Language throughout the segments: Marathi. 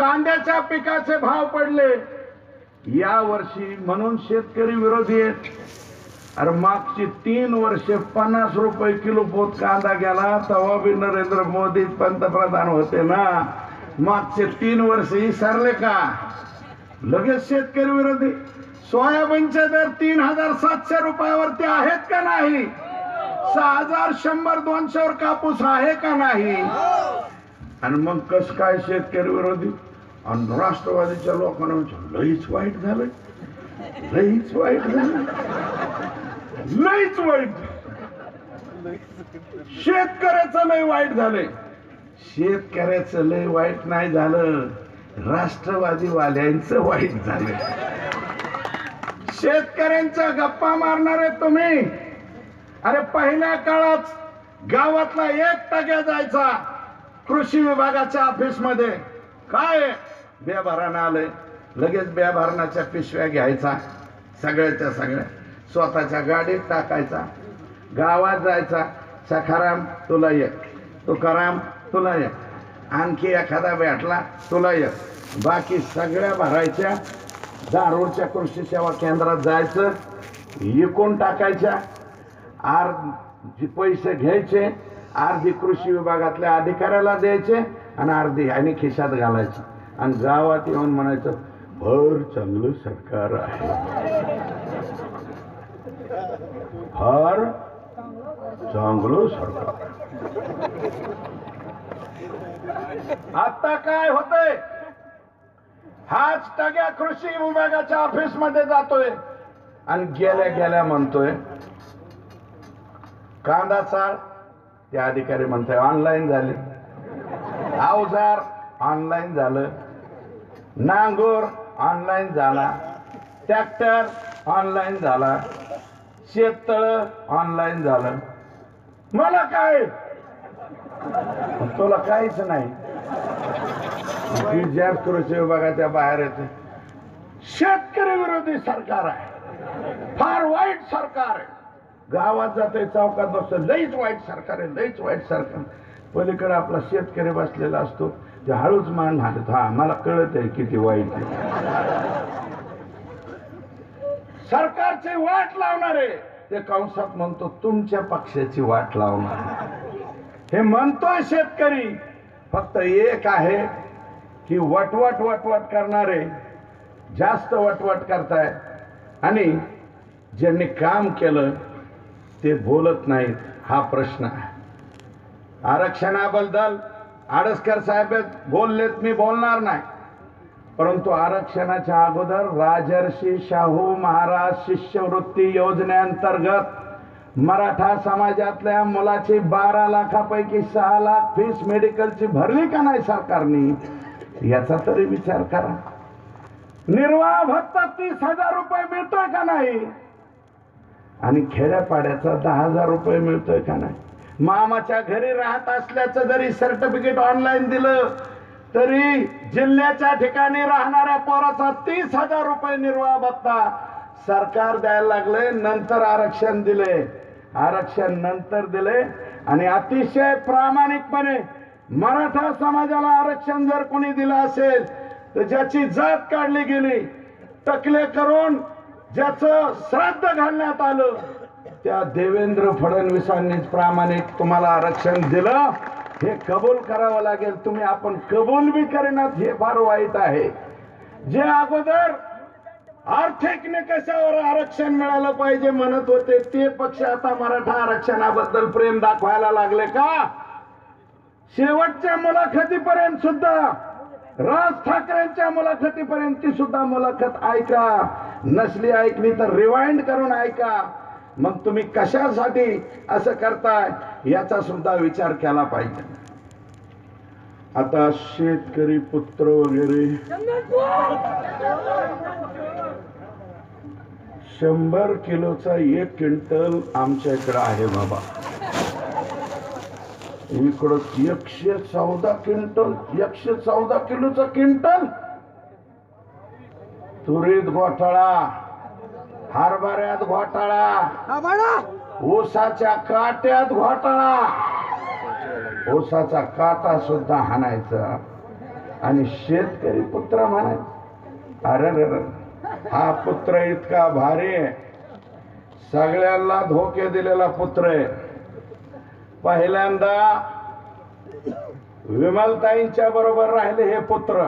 कांद्याच्या पिकाचे भाव पडले. या वर्षी म्हणून शेतकरी विरोधी आहेत. अरे मागची तीन वर्षे पन्नास रुपये किलो पोत कांदा गेला तेव्हा बी नरेंद्र मोदी पंतप्रधान होते ना. मागचे तीन वर्ष विसरले का? लगेच शेतकरी विरोधी. सोयाबीनचे दर तीन हजार सातशे रुपयावरती आहेत का नाही? सहा हजार शंभर दोनशे वर कापूस आहे का नाही? आणि मग कस काय शेतकरी विरोधी? आणि राष्ट्रवादीच्या लोकांना म्हणजे लईच वाईट झालं लईच वाईट झालं लईच वाईट शेतकऱ्याचं लय वाईट झालंय. शेतकऱ्याचं लय वाईट नाही झालं. राष्ट्रवादी वाल्यांचं वाईट झालं शेतकऱ्यांच्या गप्पा मारणारे तुम्ही. अरे पहिल्या काळात गावातला एक टक्या जायचा कृषी विभागाच्या ऑफिस काय काय भरानं आलंय? लगेच बेभरणाच्या पिशव्या घ्यायचा सगळ्याच्या सगळ्या. स्वतःच्या गाडीत टाकायचा. गावात जायचा सखाराम तुला एक. तुकाराम तुला एक. आणखी एखादा भेटला तुला एक. बाकी सगळ्या भरायच्या. दारोडच्या कृषी सेवा केंद्रात जायचं विकून टाकायच्या. आर पैसे घ्यायचे अर्धी कृषी विभागातल्या अधिकाऱ्याला द्यायचे आणि अर्धी आणि खिशात घालायची. आणि गावात येऊन म्हणायचं भर चांगलं सरकार आहे. फार चांगलं सरकार. आता काय होतंय? हाच टग्या कृषी विभागाच्या ऑफिसमध्ये जातोय. आणि गेल्या गेल्या म्हणतोय कांदा चाळ ते अधिकारी म्हणतोय ऑनलाईन झाले. अवजार ऑनलाईन झालं. नांगोर ऑनलाईन झाला. ट्रॅक्टर ऑनलाईन झाला. शेततळ ऑनलाईन झालं. मला काय? तुला काहीच नाही. विचार कृषी विभागाच्या बाहेर येते शेतकरी विरोधी सरकार आहे. फार वाईट सरकार आहे. गावात जाते चौकात बसतो लईच वाईट सरकार आहे लईच वाईट सरकार. पलीकडे आपला शेतकरी बसलेला असतो ते हळूच मान हा मला कळत आहे किती वाईट सरकारची वाट लावणारे ते कंसात म्हणतो तुमच्या पक्षाची वाट लावणार हे म्हणतोय शेतकरी फक्त एक आहे की वटवट वटवट करणारे जास्त वटवट करताय आणि ज्यांनी काम केलं ते बोलत नाहीत हा प्रश्न आहे. आरक्षणाबद्दल आडसकर साहेब बोललेत मी बोलणार नाही. परंतु आरक्षणाच्या अगोदर राजर्षी शाहू महाराज शिष्यवृत्ती योजनेअंतर्गत मराठा समाजातल्या मुलाची बारा लाखापैकी सहा लाख फीस मेडिकलची भरली का नाही सरकारने? याचा तरी विचार करा. निर्वाह भत्ता तीस हजार रुपये मिळतोय का नाही? आणि खेड्यापाड्याचा दहा हजार रुपये मिळतोय का नाही? मामाच्या घरी राहत असल्याचं जरी सर्टिफिकेट ऑनलाईन दिलं तरी जिल्ह्याच्या ठिकाणी राहणाऱ्या पोराचा तीस हजार रुपये निर्वाह भत्ता सरकार द्यायला लागले नंतर आरक्षण दिले आरक्षण नंतर दिले आणि अतिशय प्रामाणिकपणे मराठा समाजाला आरक्षण जर कोणी दिलं असेल तर ज्याची जात काढली गेली टकले करून ज्याचं श्राद्ध घालण्यात आलं त्या देवेंद्र फडणवीसांनीच प्रामाणिक तुम्हाला आरक्षण दिलं. हे कबूल करावं लागेल. तुम्ही आपण कबूल बी करेनात हे फार वाईट आहे. जे अगोदर आर्थिक निकषावर आरक्षण मिळालं पाहिजे म्हणत होते ते पक्ष आता मराठा आरक्षणाबद्दल प्रेम दाखवायला लागले का? शेवटच्या मुलाखतीपर्यंत सुद्धा राज ठाकरेंच्या मुलाखतीपर्यंत ती सुद्धा मुलाखत ऐका. नसली ऐकली तर रिवाइंड करून ऐका. मग तुम्ही कशासाठी असं करताय? याचा सुद्धा विचार केला पाहिजे. आता शेतकरी पुत्र वगैरे शंभर किलोचा एक क्विंटल आमच्या इकडं आहे बाबा. इकडं एकशे चौदा क्विंटल एकशे चौदा किलोचा क्विंटल. तुरीत घोटाळा हरभऱ्यात घोटाळा. ऊसाच्या काट्यात घोटाळा. ऊसाचा काटा सुद्धा हाणायचा. आणि शेतकरी पुत्र म्हणाय अरे रे. हा पुत्र इतका भारी आहे. सगळ्यांना धोके दिलेला पुत्र आहे. पहिल्यांदा विमलताईंच्या बरोबर राहिले हे पुत्र.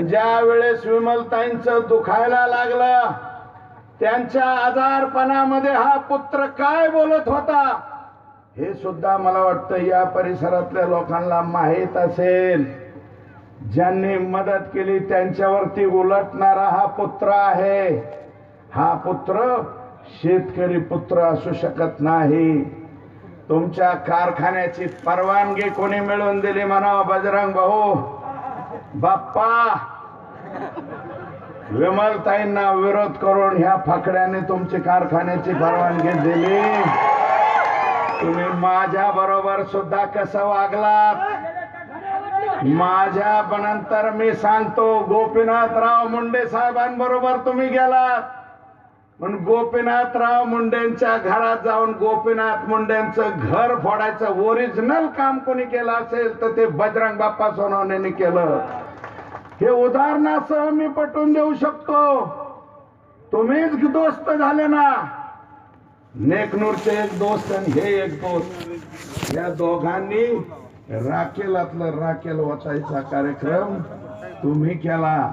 ज्या वेळेस विमलताईंचं दुखायला लागलं त्यांच्या आजारपणामध्ये हा पुत्र काय बोलत होता? हे सुद्धा मला वाटतं या परिसरातल्या लोकांना माहीत असेल. ज्यांनी मदत केली त्यांच्यावरती उलटणारा हा पुत्र आहे. हा पुत्र शेतकरी पुत्र असू शकत नाही. तुमच्या कारखान्याची परवानगी कोणी मिळवून दिली म्हणा बजरंग भाऊ? बाप्पा! विमलताईंना विरोध करून ह्या फाकड्याने तुमची कारखान्याची परवानगी दिली. तुम्ही माझ्या बरोबर सुद्धा कसं वागलात? माझ्या नंतर मी सांगतो गोपीनाथराव मुंडे साहेबांबरोबर तुम्ही गेलात. पण गोपीनाथराव मुंडेंच्या घरात जाऊन गोपीनाथ मुंडेंचं घर फोडायचं ओरिजिनल काम कोणी केलं असेल तर ते बजरंग बाप्पा सोनवणेने केलं. हे उदाहरणासह मी पटवून देऊ शकतो. तुम्हीच दोस्त झाले ना. नेकनूरचे एक दोस्त आणि हे एक दोस्त. या दोघांनी राखेलातलं राखेल वाचायचा कार्यक्रम तुम्ही केला.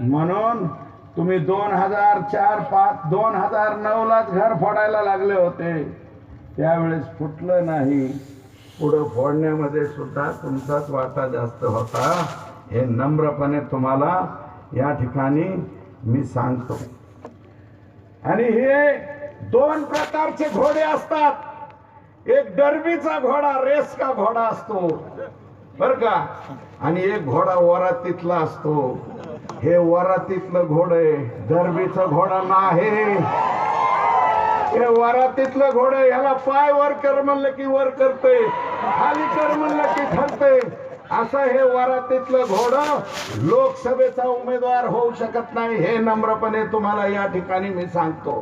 म्हणून तुम्ही दोन हजार चार पाच दोन हजार नऊ लाच घर फोडायला लागले होते. त्यावेळेस फुटलं नाही. पुढं फोडण्यामध्ये सुद्धा तुमचाच वाटा जास्त होता. हे नम्रपणे तुम्हाला या ठिकाणी मी सांगतो. आणि हे दोन प्रकारचे घोडे असतात. एक डरबीचा घोडा रेस का घोडा असतो. बर का? आणि एक घोडा वरातीतला असतो. हे वरातीतलं घोड आहे. डरबीचा घोडा नाही. हे वरातीतलं घोड आहे. ह्याला पाय वर कर म्हणलं की वर करते खाली कर म्हणलं की ठरते असं हे वरातीतलं घोड लोकसभेचा उमेदवार होऊ शकत नाही हे नम्रपणे तुम्हाला या ठिकाणी मी सांगतो.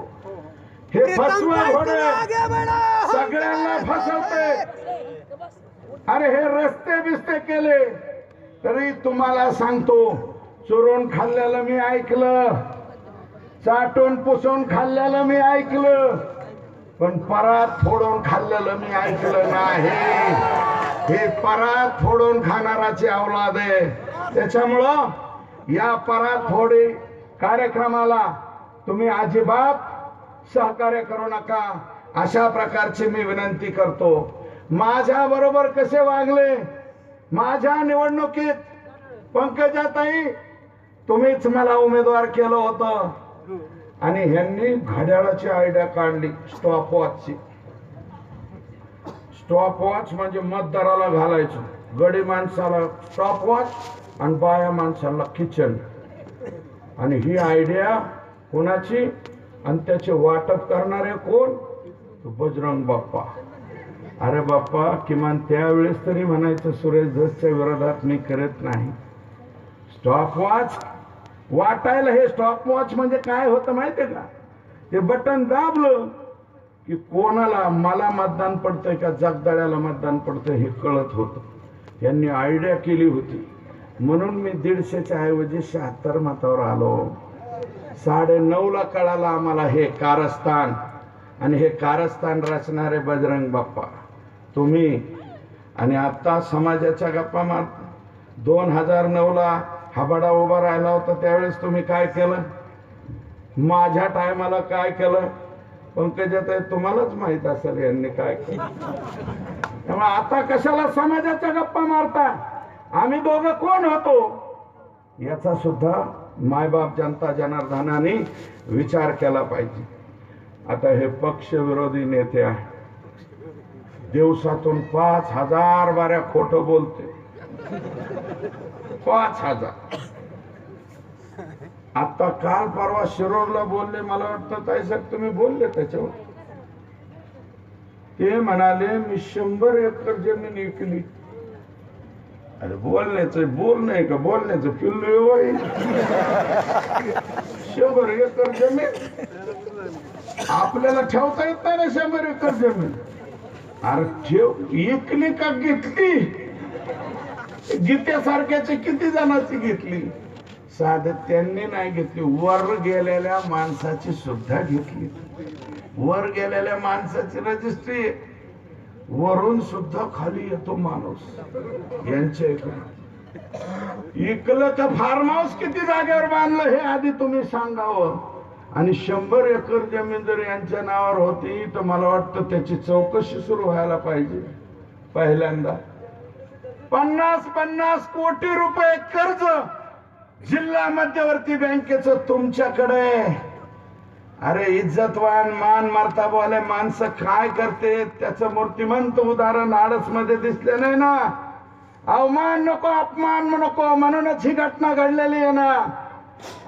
हे फसवा घोड सगळ्यांना फसवते. अरे हे रस्ते बिस्ते केले तरी तुम्हाला सांगतो चुरून खाल्लेलं मी ऐकलं चाटून पुसून खाल्लेलं मी ऐकलं पण परात फोडून खाल्लेलं मी ऐकलं नाही. हे परात फोडून खाणाराची अवलाद आहे. त्याच्यामुळं या परात फोडी कार्यक्रमाला तुम्ही अजिबात सहकार्य करू नका. अशा प्रकारची मी विनंती करतो. माझ्या बरोबर कसे वागले? माझ्या निवडणुकीत पंकजाताई तुम्हीच मला उमेदवार केलं होतं. आणि ह्यांनी घड्याळाची आयडिया काढली स्टॉप वॉचची स्टॉप वॉच म्हणजे मतदाराला घालायचं. गडी माणसाला स्टॉप वॉच आणि बाया माणसाला किचन आणि ही आयडिया कोणाची? आणि त्याचे वाटप करणारे कोण? बजरंग बाप्पा. अरे बाप्पा किमान त्यावेळेस तरी म्हणायचं सुरेश धसच्या विरोधात मी करत नाही. स्टॉप वॉच वाटायला हे स्टॉप वॉच म्हणजे काय होतं माहितीये का? ते बटन दाबलं की कोणाला मला मतदान पडतंय का जगदाळ्याला मतदान पडतंय हे कळत होतं. यांनी आयडिया केली होती. म्हणून मी दीडशेच्या ऐवजी शहात्तर मतावर आलो. साडे नऊला कळाला आम्हाला हे कारस्थान. आणि हे कारस्थान रचणारे बजरंग बाप्पा. तुम्ही आणि आत्ता समाजाच्या गप्पा मार. दोन हजार नऊला हबाडा उभा राहिला होता त्यावेळेस तुम्ही काय केलं? माझ्या टायमाला काय केलं? पंकजात तुम्हालाच माहीत असेल यांनी काय केलं. त्यामुळे आता कशाला समाजाच्या गप्पा मारता? आम्ही दोघं कोण होतो? याचा सुद्धा मायबाप जनता जनार्दनाने विचार केला पाहिजे. आता हे पक्ष विरोधी नेते आहे दिवसातून पाच हजार बाऱ्या खोट बोलते. पाच हजार. आता काल परवा शिरोरला बोलले मला वाटतं ताई साहेब तुम्ही बोलले त्याच्यावर. ते म्हणाले मी शंभर एकर जमीन विकली. अरे बोलण्याचं बोलणं नाही का? बोलण्याचं पिल्लू शंभर एकर जमीन. आपल्याला ठेवता येत नाही ना शंभर एकर जमीन? अरे ठेव विकली का घेतली? गीत्यासारख्याचे किती जणांची घेतली? साधं त्यांनी नाही घेतली. वर गेलेल्या माणसाची सुद्धा घेतली. वर गेलेल्या माणसाची रजिस्ट्री वरून सुद्धा खाली येतो माणूस. यांच्या इकडे इकलं तर फार्म हाऊस किती जागेवर बांधलं हे आधी तुम्ही सांगावं. आणि शंभर एकर जमीन जर यांच्या नावावर होती तर मला वाटतं त्याची चौकशी सुरू व्हायला पाहिजे. पहिल्यांदा. पन्नास पन्नास कोटी रुपये कर्ज जिल्हा मध्यवर्ती बँकेचं तुमच्याकडे. अरे इज्जतवान मान मर्ताबवाले माणसं काय करते? त्याचं मूर्तिमंत उदाहरण आडसमध्ये दिसले नाही ना? अवमान नको अपमान नको म्हणूनच ही घटना घडलेली आहे ना?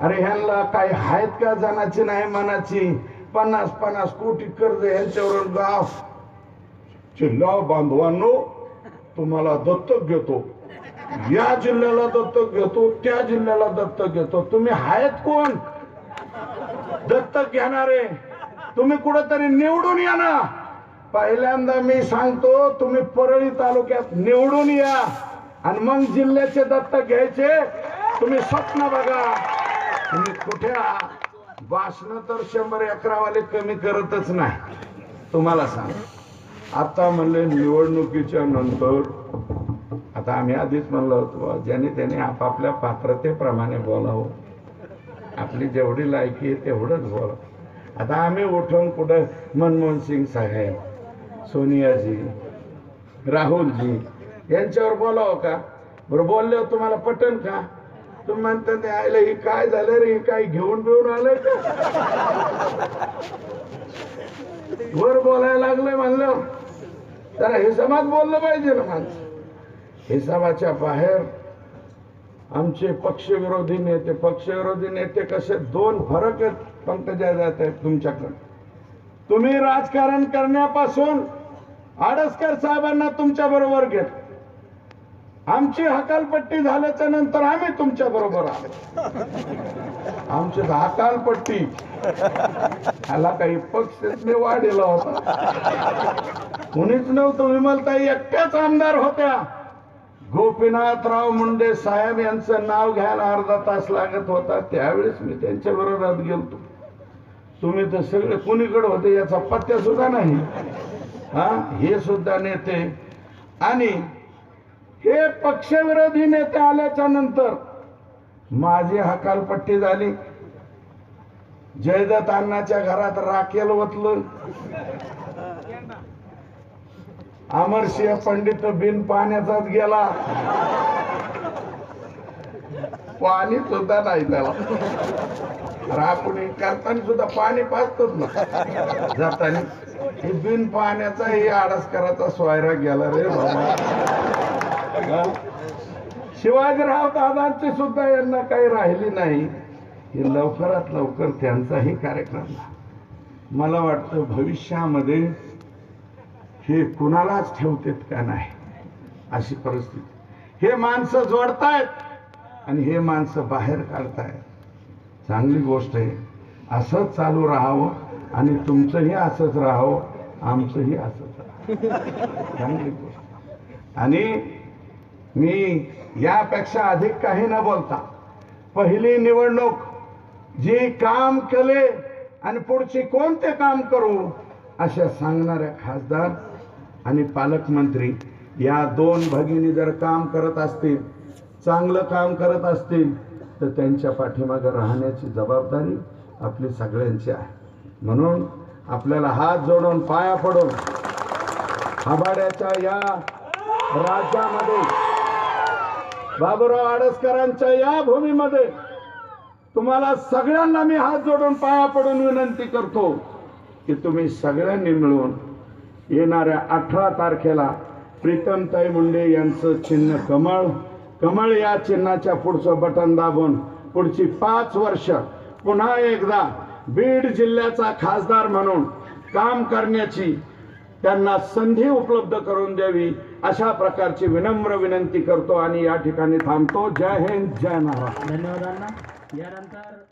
अरे ह्यांना काही आहेत का जनाची नाही मनाची? पन्नास पन्नास कोटी कर्ज यांच्यावरून गाव जिल्हा बांधवांनो तुम्हाला दत्तक घेतो. या जिल्ह्याला दत्तक घेतो त्या जिल्ह्याला दत्तक घेतो. तुम्ही आहेत कोण? दत्तक घेणारे. तुम्ही कुठेतरी निवडून या ना. पहिल्यांदा मी सांगतो तुम्ही परळी तालुक्यात निवडून या. आणि मग जिल्ह्याचे दत्तक घ्यायचे तुम्ही स्वप्न बघा. तुम्ही कुठे भाषण तर शंभर अकरावाले कमी करतच नाही. तुम्हाला सांग आता म्हणले निवडणुकीच्या नंतर आता आम्ही आधीच म्हणलो होतो ज्याने त्याने आपापल्या पात्रतेप्रमाणे बोलावं. आपली जेवढी लायकी आहे तेवढंच बोलावं. आता आम्ही उठून कुठं मनमोहन सिंग साहेब सोनियाजी राहुलजी यांच्यावर बोलावं का? बरं बोलल्यावर तुम्हाला पटन का? तुम्ही म्हणता ते आयलं ही काय झालं रे? ही काय घेऊन बिऊन आलंय का? वर बोलायला लागलंय म्हणलं जरा समाज बोललं पाहिजे ना माणसं. हिसाबाच्या बाहेर आमचे पक्षविरोधी नेते पक्षविरोधी नेते कसे दोन फरक आहेत पंकजा जात आहेत तुमच्याकडे. तुम्ही राजकारण करण्यापासून आडसकर साहेबांना तुमच्या बरोबर घेत. आमची हकालपट्टी झाल्याच्यानंतर आम्ही तुमच्या बरोबर आलो आमची हकालपट्टी ह्याला काही पक्ष वाढलेला होता. कुणीच नव्हतं विमलताई एकट्याच आमदार होत्या. गोपीनाथराव मुंडे साहेब यांचं नाव घ्यायला अर्धा तास लागत होता. त्यावेळेस मी त्यांच्या विरोधात गेलतो. तुम्ही तर सगळे कुणीकडे होते याचा पत्त्या सुद्धा नाही. हा? हे सुद्धा नेते. आणि हे पक्षविरोधी नेते आल्याच्यानंतर माझी हकालपट्टी झाली. जयदत्त अण्णाच्या घरात राखेल ओतलं. अमरसिंह पंडित बिन पाण्याचाच गेला. पाणी सुद्धा नाही त्याला. अरे आपण करताना सुद्धा पाणी पाचतोच ना. जाताना हे बिन पाण्याचा हे आडसकराचा सोयरा गेला रे बाबा. शिवाजीराव दादांची सुद्धा यांना काही राहिली नाही. हे लवकरात लवकर त्यांचाही कार्यक्रम मला वाटतं भविष्यामध्ये हे कुणालाच ठेवतेत का नाही? अशी परिस्थिती. हे माणसं जोडतायत आणि हे माणसं बाहेर काढतायत. चांगली गोष्ट आहे. असंच चालू राहावं आणि तुमचंही असंच राहावं आमचंही असंच राहावं. चांगली गोष्ट. आणि मी यापेक्षा अधिक काही न बोलता पहिली निवडणूक जी काम केले आणि पुढची कोणते काम करू अशा सांगणाऱ्या खासदार आणि पालकमंत्री या दोन भगिनी जर काम करत असतील चांगलं काम करत असतील तर त्यांच्या पाठीमागे राहण्याची जबाबदारी आपली सगळ्यांची आहे. म्हणून आपल्याला हात जोडून पाया पडून हबाड्याच्या या राज्यामध्ये बाबूराव आडसकरांच्या या भूमीमध्ये तुम्हाला सगळ्यांना मी हात जोडून पाया पडून विनंती करतो की तुम्ही सगळ्यांनी मिळून येणाऱ्या अठरा तारखेला प्रीतमताई मुंडे यांचं चिन्ह कमळ. कमळ या चिन्हाच्या पुढचं बटन दाबून पुढची पाच वर्ष पुन्हा एकदा बीड जिल्ह्याचा खासदार म्हणून काम करण्याची त्यांना संधी उपलब्ध करून द्यावी अशा प्रकारची विनम्र विनंती करतो आणि या ठिकाणी थांबतो. जय हिंद जय महाराष्ट्र. धन्यवादांना यानंतर